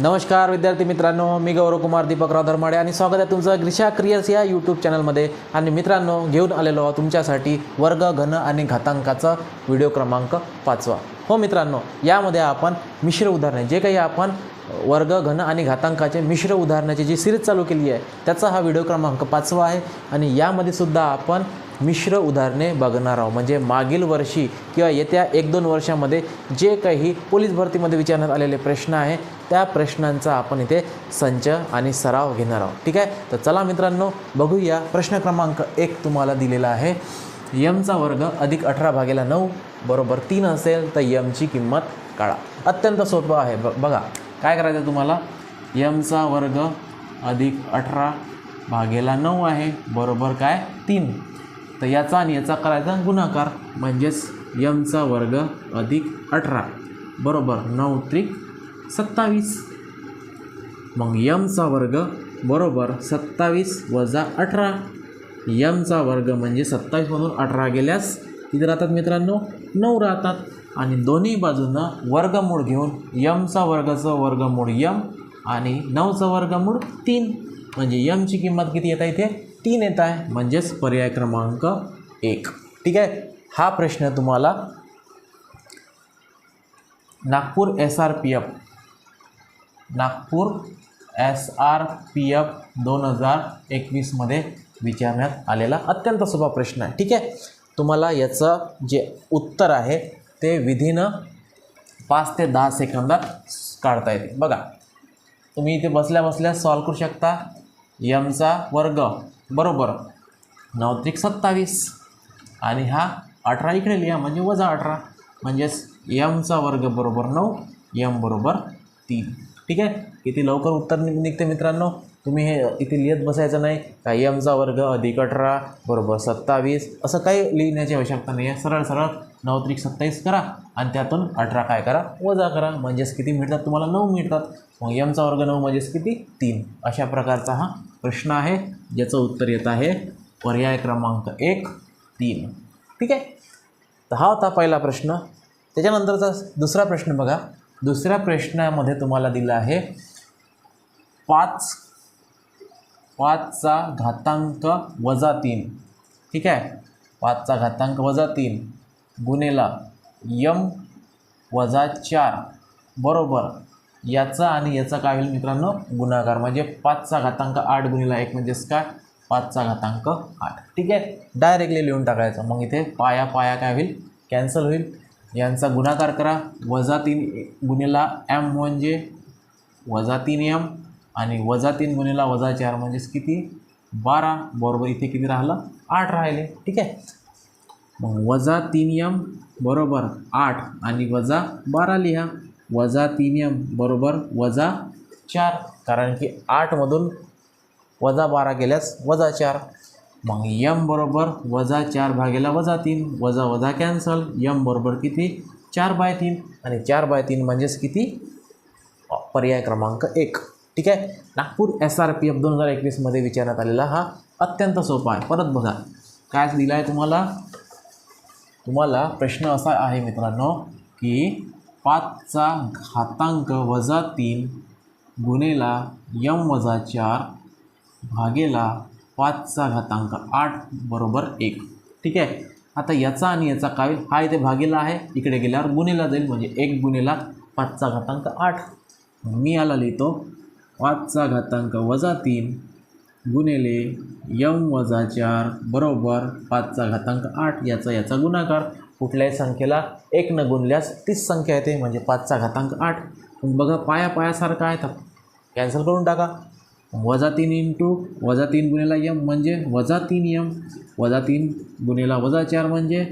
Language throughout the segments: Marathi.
नमस्कार विद्यार्थी मित्रांनो. मी गौरव कुमार दीपकराव धर्माडे आणि स्वागत आहे तुमचं ग्रिशा क्रियर्स या यूट्यूब चॅनलमध्ये आणि मित्रांनो घेऊन आलेलो तुमच्यासाठी वर्ग घन आणि घातांकाचा व्हिडिओ क्रमांक पाचवा. हो मित्रांनो यामध्ये आपण मिश्र उदाहरणे जे काही आपण वर्ग घन आणि घातांकाचे मिश्र उदाहरणाची जी सिरीज चालू केली आहे त्याचा हा व्हिडिओ क्रमांक पाचवा आहे. आणि यामध्ये सुद्धा आपण मिश्र उदाहरणे बघणार आहोत. म्हणजे मागील वर्षी किंवा येत्या एक दोन वर्षामध्ये जे काही पोलीस भरतीमध्ये विचारण्यात आलेले प्रश्न आहे त्या प्रश्नांचा आपण इथे संच आणि सराव घेणार आहोत. ठीक आहे? तर चला मित्रांनो बघूया प्रश्न क्रमांक एक तुम्हाला दिलेला आहे. यमचा वर्ग अधिक अठरा भागेला नऊ बरोबर तीन असेल तर यमची किंमत काढा. अत्यंत सोपं आहे. ब बघा काय करायचं तुम्हाला? यमचा वर्ग अधिक अठरा भागेला नऊ आहे बरोबर काय? तीन. तर याचा आणि याचा करायचा गुणाकार म्हणजेच यमचा वर्ग अधिक अठरा. बरोबर नऊ त्रिक सत्तावीस. मग यमचा वर्ग बरोबर सत्तावीस वजा अठरा. यमचा वर्ग म्हणजे सत्तावीसमधून अठरा गेल्यास किती राहतात मित्रांनो? नऊ राहतात. आणि दोन्ही बाजूंना वर्गमूळ घेऊन यमचा वर्गाचं वर्गमूळ यम आणि नऊचं वर्गमूळ तीन. म्हणजे यमची किंमत किती येतं इथे? तीन येत आहे म्हणजेच पर्याय क्रमांक एक. ठीक आहे? हा प्रश्न तुम्हाला Nagpur S R P F Nagpur S R P F दोन हजार एकवीसमध्ये विचारण्यात आलेला अत्यंत सोपा प्रश्न आहे. ठीक आहे? तुम्हाला याचं जे उत्तर आहे ते विधीनं पाच ते दहा सेकंदात काढता येते. बघा तुम्ही इथे बसल्या बसल्या सॉल्व करू शकता. यमचा वर्ग बरोबर. नऊ त्रिक सत्तावीस. आणि हा अठरा इकडे लिहा म्हणजे वजा अठरा. म्हणजेच यमचा वर्ग बरोबर नऊ यम बरोबर तीन. ठीक आहे? किती लवकर उत्तर नि निघते मित्रांनो? तुम्ही हे इथे लिहित बसायचं नाही. काही यमचा वर्ग अधिक अठरा बरोबर सत्तावीस असं काही लिहिण्याची आवश्यकता नाही. आहे सरळ सरळ नऊ त्रिक सत्तावीस करा आणि त्यातून अठरा काय करा वजा करा. म्हणजेच किती मिळतात? तुम्हाला नऊ मिळतात. मग यमचा वर्ग नऊ म्हणजेच किती? तीन. अशा प्रकारचा हा प्रश्न आहे. ज्याचं उत्तर येत आहे पर्याय क्रमांक एक तीन. ठीक आहे? तर हा होता पहिला प्रश्न. त्याच्यानंतरचा दुसरा प्रश्न बघा. दुसऱ्या प्रश्नामध्ये तुम्हाला दिला आहे पाच पाचचा घातांक वजा तीन. ठीक आहे? पाचचा घातांक वजा तीन गुणेला यम वजा चार. बरोबर. याचा आणि याचा काय होईल मित्रांनो? गुणाकार. म्हणजे पाचचा घातांक आठ गुणिला एक म्हणजेच काय? पाचचा घातांक आठ. ठीक आहे? डायरेक्टली लिहून टाकायचं. मग इथे पाया पाया काय होईल? कॅन्सल होईल. यांचा गुणाकार करा. वजा तीन गुणेला एम म्हणजे वजा तीन एम आणि वजा तीन गुणिला वजा चार म्हणजेच किती? बारा. बरोबर इथे किती राहिलं? आठ राहिले. ठीक आहे? मग वजा तीन यम बरोबर आठ आणि वजा बारा लिहा. वजा तीन यम बरोबर वजा चार. कारण की आठमधून वजा बारा गेल्यास वजा चार. मग यम बरोबर वजा चार भागेला वजा तीन. वजा वजा कॅन्सल यम बरोबर किती? चार बाय तीन. आणि चार बाय तीन म्हणजेच किती? पर्याय क्रमांक एक. ठीक आहे? Nagpur S R P F दोन हजार एकवीसमध्ये विचारण्यात आलेला हा अत्यंत सोपा आहे. परत बघा. काय दिला आहे तुम्हाला? तुम्हाला प्रश्न असा आहे मित्रांनो की पाचचा घातांक वजा तीन गुणेला यम वजा चार भागेला पाचचा घातांक आठ बरोबर एक. ठीक आहे? आता याचा आणि याचा काय? हा इथे भागेला आहे. इकडे गेल्यावर गुणेला जाईल. म्हणजे एक गुणेला पाचचा घातांक आठ. मी याला लिहितो पाचचा घातांक वजा तीन गुणिले यम वजा चार बरोबर पाचचा घातांक आठ याचा याचा गुणाकार. कुठल्याही संख्येला एक न गुणल्यास तीच संख्या येते म्हणजे पाचचा घातांक आठ. बघा पाया पायासारखा आहे तर कॅन्सल करून टाका. वजा तीन इंटू वजा तीन गुणेला यम म्हणजे वजा तीन यम. वजा तीन गुणेला वजा चार म्हणजे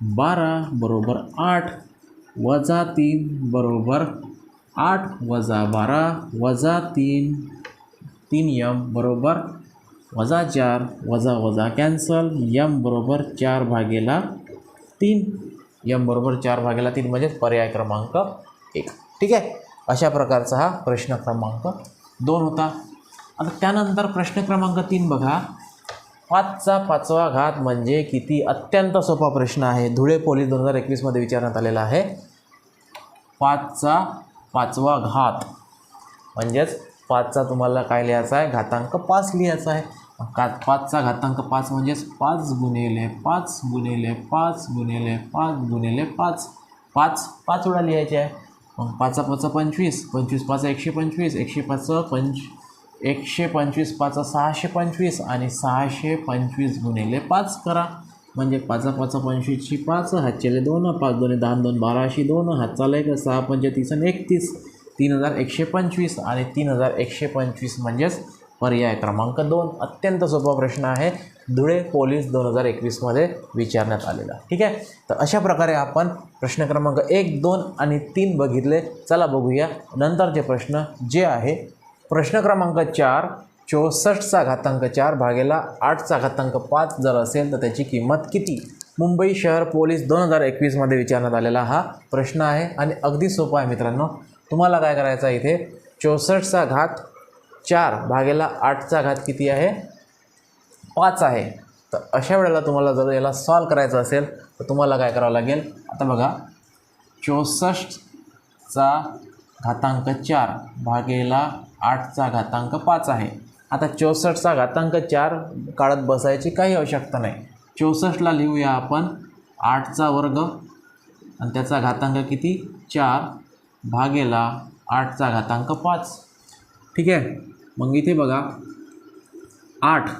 बारा बरोबर आठ. वजा तीन बरोबर आठ वजा बारा वजा तीन तीन यम बरोबर वजा चार वजा वजा कॅन्सल यम बरोबर चार भागेला तीन. यम बरोबर चार भागेला तीन म्हणजे पर्याय क्रमांक एक. ठीक आहे? अशा प्रकारचा हा प्रश्न क्रमांक दोन होता. आता त्यानंतर प्रश्न क्रमांक तीन बघा. पाचचा पाचवा घात म्हणजे किती? अत्यंत सोपा प्रश्न आहे. धुळे पोलीस दोन हजार एकवीसमध्ये विचारण्यात आलेला आहे. पाचचा पाचवा घात. म्हणजेच पाचचा तुम्हाला काय लिहायचा आहे? घातांक पाच लिहायचा आहे. का पाचचा घातांक पाच म्हणजेच पाच गुणिले पाच गुणिले पाच गुणिले पाच गुणिले पाच. पाच पाच वेळा लिहायचे आहे. मग पाचा पाच पंचवीस पंचवीस पाच एकशे पंचवीस एकशे पाच पंच एकशे पंचवीस पाच सहाशे पंचवीस आणि सहाशे पंचवीस गुणिले पाच करा. म्हणजे पाचा पाचा पंचवीसची पाच हातचेले दोन पाच दोन दहा दोन बाराशे दोन हातचाला एक सहा पंचतीस आणि एकतीस. तीन हजार एकशे पंचवीस आणि तीन हजार एकशे पंचवीस म्हणजेच पर्याय क्रमांक दोन. अत्यंत सोपा प्रश्न आहे. धुळे पोलीस दोन हजार एकवीसमध्ये विचारण्यात आलेला. ठीक आहे? तर अशा प्रकारे आपण प्रश्न क्रमांक एक दोन आणि तीन बघितले. चला बघूया नंतरचे प्रश्न जे आहे. प्रश्न क्रमांक चार चौसष्टचा घातांक चार भागेला आठचा घातांक पाच जर असेल तर त्याची किंमत किती? मुंबई शहर पोलीस दोन हजार एकवीसमध्ये विचारण्यात आलेला हा प्रश्न आहे आणि अगदी सोपा आहे मित्रांनो. तुम्हाला काय करायचं आहे इथे? चौसष्टचा घात चार भागेला आठचा घात किती आहे? पाच आहे. तर अशा वेळेला तुम्हाला जर याला सॉल्व करायचं असेल तर तुम्हाला काय करावं लागेल? आता बघा. चौसष्टचा घातांक चार भागेला आठचा घातांक पाच आहे. आता चौसष्टचा घातांक चार काढत बसायची काही आवश्यकता नाही. चौसष्टला लिहूया आपण आठचा वर्ग आणि त्याचा घातांक किती? चार भागेला आठचा घातांक पाच. ठीक आहे? मग इथे बघा आठ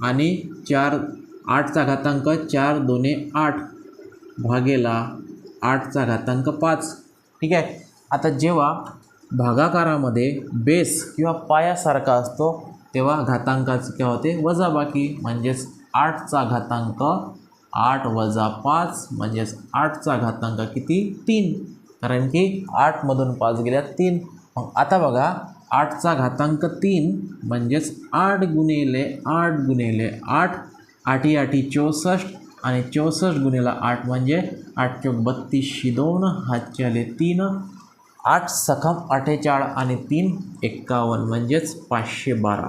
आणि चार आठचा घातांक चार दोने आठ भागेला आठचा घातांक पाच. ठीक आहे? आता जेव्हा भागाकारामध्ये बेस किंवा पायासारखा असतो तेव्हा घातांकाचं काय होते? वजाबाकी म्हणजेच आठचा घातांक आठ वजा पाच म्हणजेच आठचा घातांक किती? तीन. कारण की आठमधून पाच गेल्या तीन. मग आता बघा आठचा घातांक तीन म्हणजेच आठ गुणेले आठ गुणेले आठ. आठी आठी चौसष्ट आणि चौसष्ट गुणेला आठ म्हणजे आठ चौक बत्तीसशे दोन हातच्याले तीन. आठ सखम अठ्ठेचाळ आणि तीन एक्कावन्न म्हणजेच पाचशे बारा.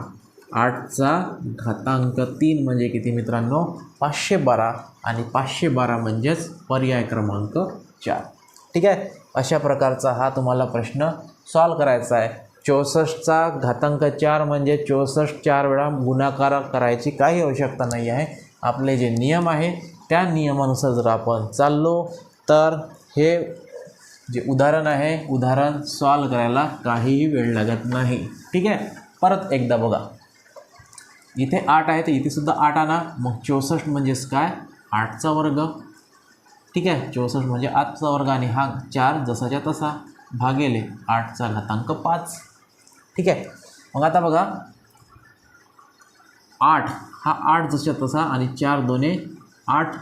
आठचा घातांक तीन म्हणजे किती मित्रांनो? पाचशे बारा आणि पाचशे बारा म्हणजेच पर्याय क्रमांक चार. ठीक आहे? अशा प्रकारचा हा तुम्हाला प्रश्न सॉल्व करायचा आहे. चौसष्टचा घातांक चार म्हणजे चौसष्ट चार वेळा गुणाकार करायची काही आवश्यकता नाही आहे. आपले जे नियम आहे त्या नियमानुसार जर आपण चाललो तर हे जे उदाहरण आहे उदाहरण सॉल्व करायला काहीही वेळ लागत नाही. ठीक आहे? परत एकदा बघा. इथे आठ आहे तर इथेसुद्धा आठ आणा. मग चौसष्ट म्हणजेच काय? आठचा वर्ग. ठीक आहे? चौसष्ट म्हणजे आठचा वर्ग आणि हा चार जसाच्या तसा भागेले आठचा घातांक पाच. ठीक आहे? मग आता बघा. आठ हा आठ जसा तसा आणि चार दोने आठ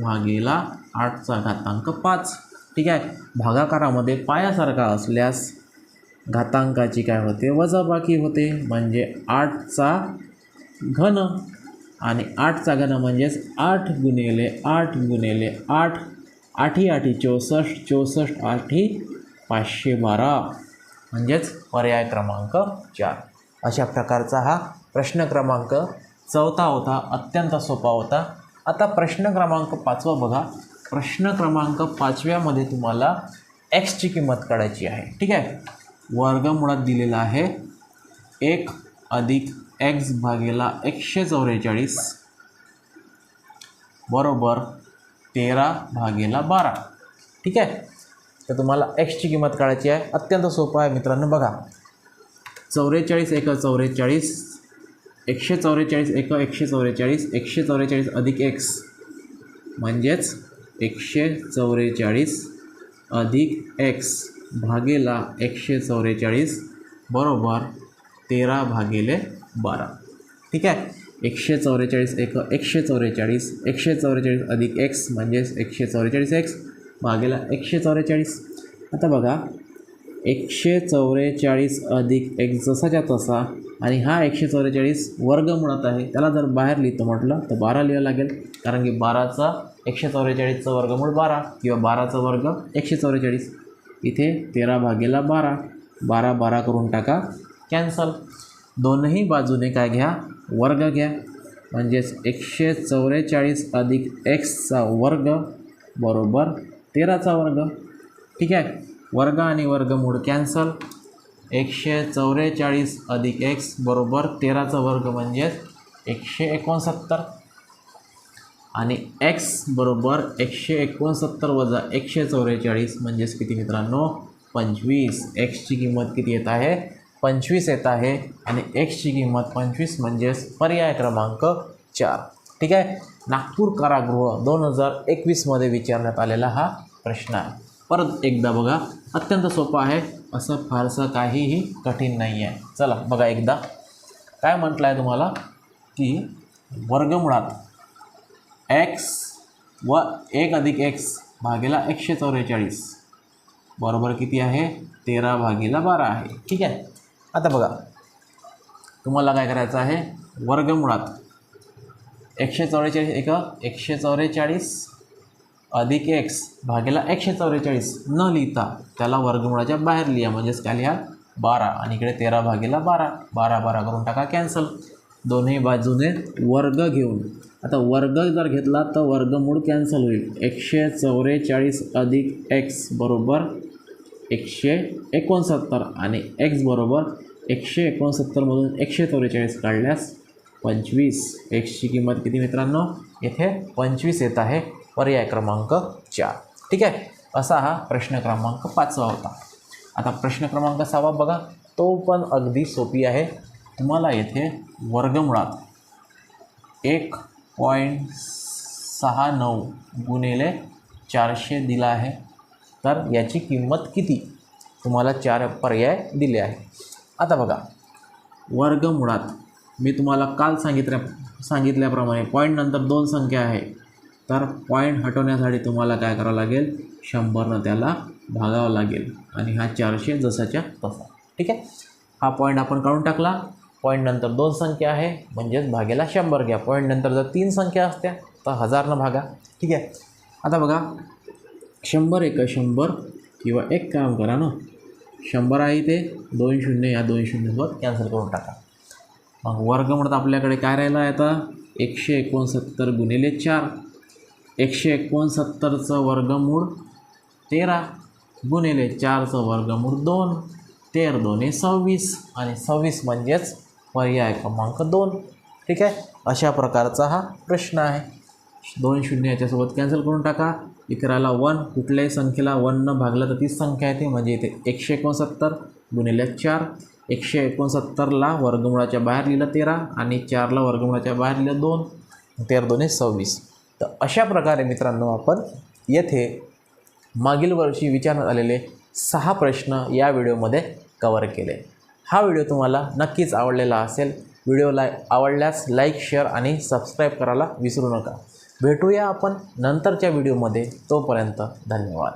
भागेला आठचा घातांक पाच. ठीक आहे? भागाकारामध्ये पायासारखा असल्यास घातांकाची काय होते? वजाबाकी होते. म्हणजे आठचा घन आणि आठचा घन म्हणजेच आठ गुणिले आठ गुणिले आठ आठी आठी चौसष्ट चौसष्ट आठी पाचशे बारा. म्हणजेच पर्याय क्रमांक चार. अशा प्रकारचा हा प्रश्न क्रमांक चौथा होता अत्यंत सोपा होता. आता प्रश्न क्रमांक पाचवा बघा. प्रश्न क्रमांक पाचव्यामध्ये तुम्हाला एक्सची किंमत काढायची आहे. ठीक आहे? वर्गमुळात दिलेला आहे एक अधिक एक्स भागेला एकशे चौवेचाळीस बरोबर तेरा भागेला बारा. ठीक आहे? तर तुम्हाला एक्सची किंमत काढायची आहे. अत्यंत सोपं आहे मित्रांनो बघा. चौवेचाळीस एक चौवेचाळीस एकशे चौवेचाळीस एक एकशे चौवेचाळीस एकशे चौवेचाळीस अधिक एक्स म्हणजेच एकशे चौवेचाळीस अधिक एक्स भागेला एकशे चौवेचाळीस बरोबर तेरा भागिले बारा. ठीक आहे? एकशे चौवेचाळीस एक एकशे चौवेचाळीस एकशे चौवेचाळीस अधिक एक्स म्हणजेच एकशे चौवेचाळीस एक्स भागेला एकशे चौवेचाळीस. आता बघा एकशे चौवेचाळीस अधिक एक जसाच्या तसा आणि हा एकशे चौवेचाळीस वर्गमुळात आहे. त्याला जर बाहेर लिहितो म्हटलं तर बारा लिहावं लागेल. कारण की बाराचा एकशे चौवेचाळीसचं वर्गमूळ बारा किंवा बाराचा वर्ग एकशे चौवेचाळीस. इथे तेरा भागेला बारा. बारा बारा करून टाका. कॅन्सल. दोनही बाजूने काय घ्या? वर्ग घ्या. म्हणजेच एकशे चौवेचाळीस अधिक एक्सचा वर्ग बरोबर तेराचा वर्ग. ठीक आहे? वर्ग आणि वर्गमूळ कॅन्सल. एकशे चौवेचाळीस अधिक एक्स बरोबर तेराचा वर्ग म्हणजेच एकशे एकोणसत्तर. आणि एक्स बरोबर एकशे एकोणसत्तर वजा एकशे चौवेचाळीस म्हणजेच किती मित्रांनो? पंचवीस. एक्सची किंमत किती येत आहे? पंचवीस येत आहे आणि एक्सची किंमत पंचवीस म्हणजेच पर्याय क्रमांक चार. ठीक आहे? नागपूर कारागृह दोन हजार एकवीसमध्ये विचारण्यात आलेला हा प्रश्न आहे. परत एकदा बघा अत्यंत सोपं आहे. असं फारसं काहीही कठीण नाही आहे. चला बघा एकदा. काय म्हटलं आहे तुम्हाला? की वर्गमुळात एक्स व एक अधिक एक्स भागेला एकशे चौवेचाळीस बरोबर किती आहे? तेरा भागीला बारा आहे. ठीक आहे? आता बघा. तुम्हाला काय करायचं आहे? वर्गमुळात एकशे चौवेचाळीस एक एकशे चौवेचाळीस अधिक एक्स भागेला एकशे चौवेचाळीस. न लिहिता त्याला वर्गमुळाच्या बाहेर लिहा म्हणजेच काय लिहा? बारा. आणि इकडे तेरा भागेला बारा. बारा बारा करून टाका कॅन्सल. दोन्ही बाजूने वर्ग घेऊन. आता वर्ग जर घेतला तर वर्गमूळ कॅन्सल होईल. एकशे चौवेचाळीस अधिक एक्स बरोबर एकशे एकोणसत्तर आणि एक्स बरोबर एकशे एकोणसत्तरमधून एकशे चौवेचाळीस काढल्यास पंचवीस. एक्सची किंमत किती मित्रांनो? येथे पंचवीस येत आहे. पर्याय क्रमांक चार. ठीक आहे? असा हा प्रश्न क्रमांक पाचवा होता. आता प्रश्न क्रमांक सहावा बघा. तो पण अगदी सोपी आहे. तुम्हाला येथे वर्गमुळात एक पॉईंट सहा नऊ गुणिले चारशे दिला आहे. तर याची किंमत किती? तुम्हाला चार पर्याय दिले आहे आता बघा. वर्गमुळात मी तुम्हाला काल सांगितल्या सांगितल्याप्रमाणे पॉईंट नंतर दोन संख्या आहे. तर पॉईंट हटवण्यासाठी तुम्हाला काय करावं लागेल? शंभरनं त्याला भागावं लागेल. आणि हा चारशे जसाच्या तसा. ठीक आहे? हा पॉईंट आपण काढून टाकला. पॉईंट नंतर दोन संख्या आहे. म्हणजेच भागेला शंभर घ्या. पॉईंट नंतर जर तीन संख्या असत्या तर हजारनं भागा. ठीक आहे? आता बघा. शंभर एक शंभर किंवा एक काम करा ना. शंभर आहे ते दोन शून्य या दोन शून्यसोबत कॅन्सल करून टाका. मग वर्ग म्हणत आपल्याकडे काय राहिला आहे आता? एकशे एकोणसत्तर गुणिले चार. एकशे एकोणसत्तरचं वर्गमूळ तेरा गुणिले चारचं वर्गमूळ दोन. तेर दोन्ही सव्वीस आणि सव्वीस म्हणजेच पर्याय क्रमांक दोन. ठीक आहे? अशा प्रकारचा हा प्रश्न आहे. दोन शून्य याच्यासोबत कॅन्सल करून टाका. इकराला वन कुठल्याही संख्येला वननं भागलं तर तीच संख्या येते म्हणजे इथे एकशे एकोणसत्तर गुणिले चार एकशे एकोणसत्तरला वर्गमुळाच्या बाहेर लिहिलं तेरा आणि चारला वर्गमुळाच्या बाहेर लिहिलं दोन तेरा दोन्ही सव्वीस. तर अशा प्रकारे मित्रांनो आपण येथे मागील वर्षी विचारण्यात आलेले सहा प्रश्न या व्हिडिओमध्ये कवर केले. हा व्हिडिओ तुम्हाला नक्कीच आवडलेला असेल. व्हिडिओला आवडल्यास लाईक शेअर आणि सबस्क्राईब करायला विसरू नका. भेटूया आपण नंतरच्या व्हिडिओमध्ये. तोपर्यंत धन्यवाद.